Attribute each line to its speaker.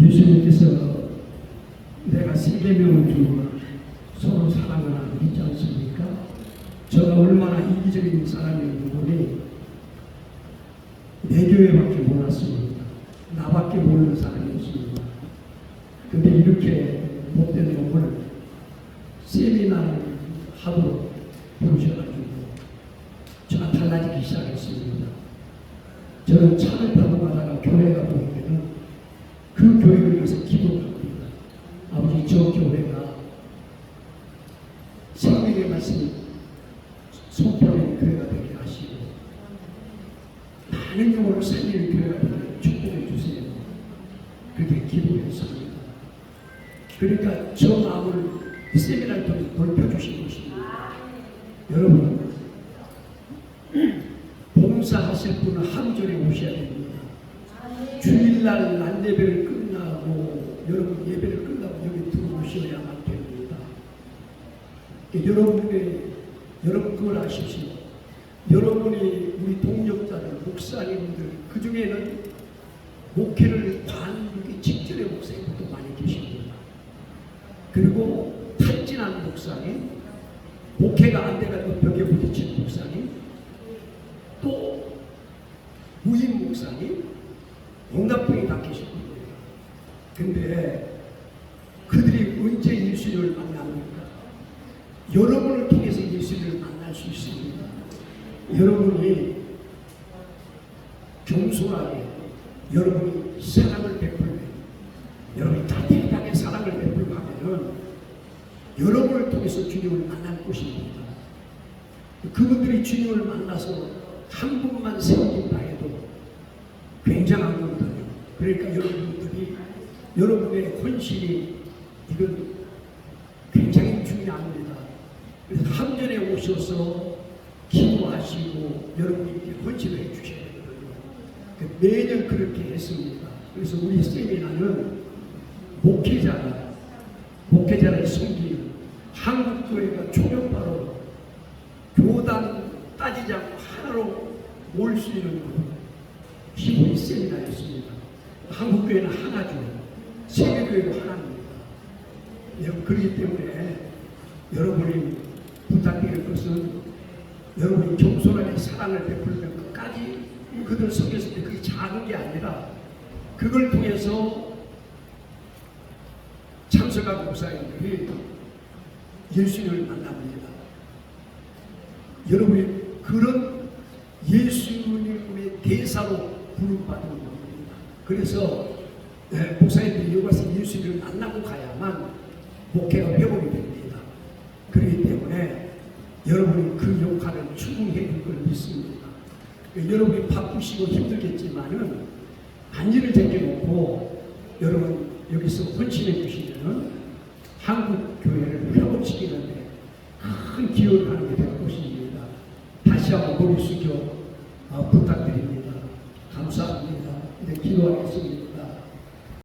Speaker 1: 예수님께서 내가 세계명을 주고 서로 사랑하라 그랬지 않습니까? 저가 얼마나 이기적인 사람이었는 보니 내 교회밖에 몰랐습니다. 나밖에 모르는 사람이었습니다. 근데 이렇게 못된 놈을 세미나를 하도록 부르셔가지고 저가 달라지기 시작했습니다. 저는 차를 타고 가다가 교회가 보이면은 그 교회를 위해서 기도합니다. 아버지 저 교회가 생명의 말씀이 선포하는 교회가 되게 하시고 많은 영혼을 살리는 교회가 되게 축복해 주세요. 그렇게 기도했습니다. 그러니까 저 마음을 세미나를 통해 넓혀주신 것입니다. 여러분 봉사하실 분은 하루 전에 오셔야 됩니다. 주일날 날 예배를 끝나고 여러분 예배를 끝나고 여기 들어오셔야만 됩니다. 여러분의 여러분 그걸 아십시오. 여러분이 우리 동력자들 목사님들 그 중에는 목회를 관두기 직전의 목사님들도 많이 계십니다. 그리고 탈진한 목사님, 목회가 안 돼가지고 벽에 부딪힌 목사님, 또 무인 목사님, 분이 다 계실 거예요. 근데 그들이 언제 예수님을 만납니까? 여러분을 통해서 예수님을 만날 수 있습니다. 여러분이 겸손하게 여러분이 사랑을 베풀면 여러분이 따뜻하게 사랑을 베풀고 하면은 여러분을 통해서 주님을 만날 것입니다. 그분들이 주님을 만나서 한 분만 생긴다 해도 굉장한 거거든요. 그러니까 여러분들이 여러분의 헌신이 이건 굉장히 중요합니다. 그래서 함전에 오셔서 기도하시고 여러분께 헌신을 해주셔야 되거든요. 그 매년 그렇게 했습니다. 그래서 우리 세미나는 목회자가 목회자를 섬기는 한국교회가 초력바로 교단 따지지 않고 하나로 모일 수 있는 기본이 세미나였습니다. 한국교회는 하나죠. 세계교회도 하나입니다. 그렇기 때문에 여러분이 부탁드릴 것은 여러분이 겸손하게 사랑을 베풀면 끝까지 그들 속였을 때 그게 작은 게 아니라 그걸 통해서 참석한 목사님들이 예수님을 만납니다. 여러분이 그런 예수님의 대사로 부름받은 겁니다. 그래서 네, 목사님들이 와서 예수님을 만나고 가야만 목회가 회복이 됩니다. 그렇기 때문에 여러분이 그 역할을 충분히 해줄 걸 믿습니다. 여러분이 바쁘시고 힘들겠지만은 안지를 제껴놓고 여러분 여기서 헌신해 주시면은 한국 교회를 회복시키는데 큰 기여를 하는 게 될 것입니다. 다시 한번 머리 숙여 어, 부탁드립니다. 감사합니다. 이제 기도하겠습니다.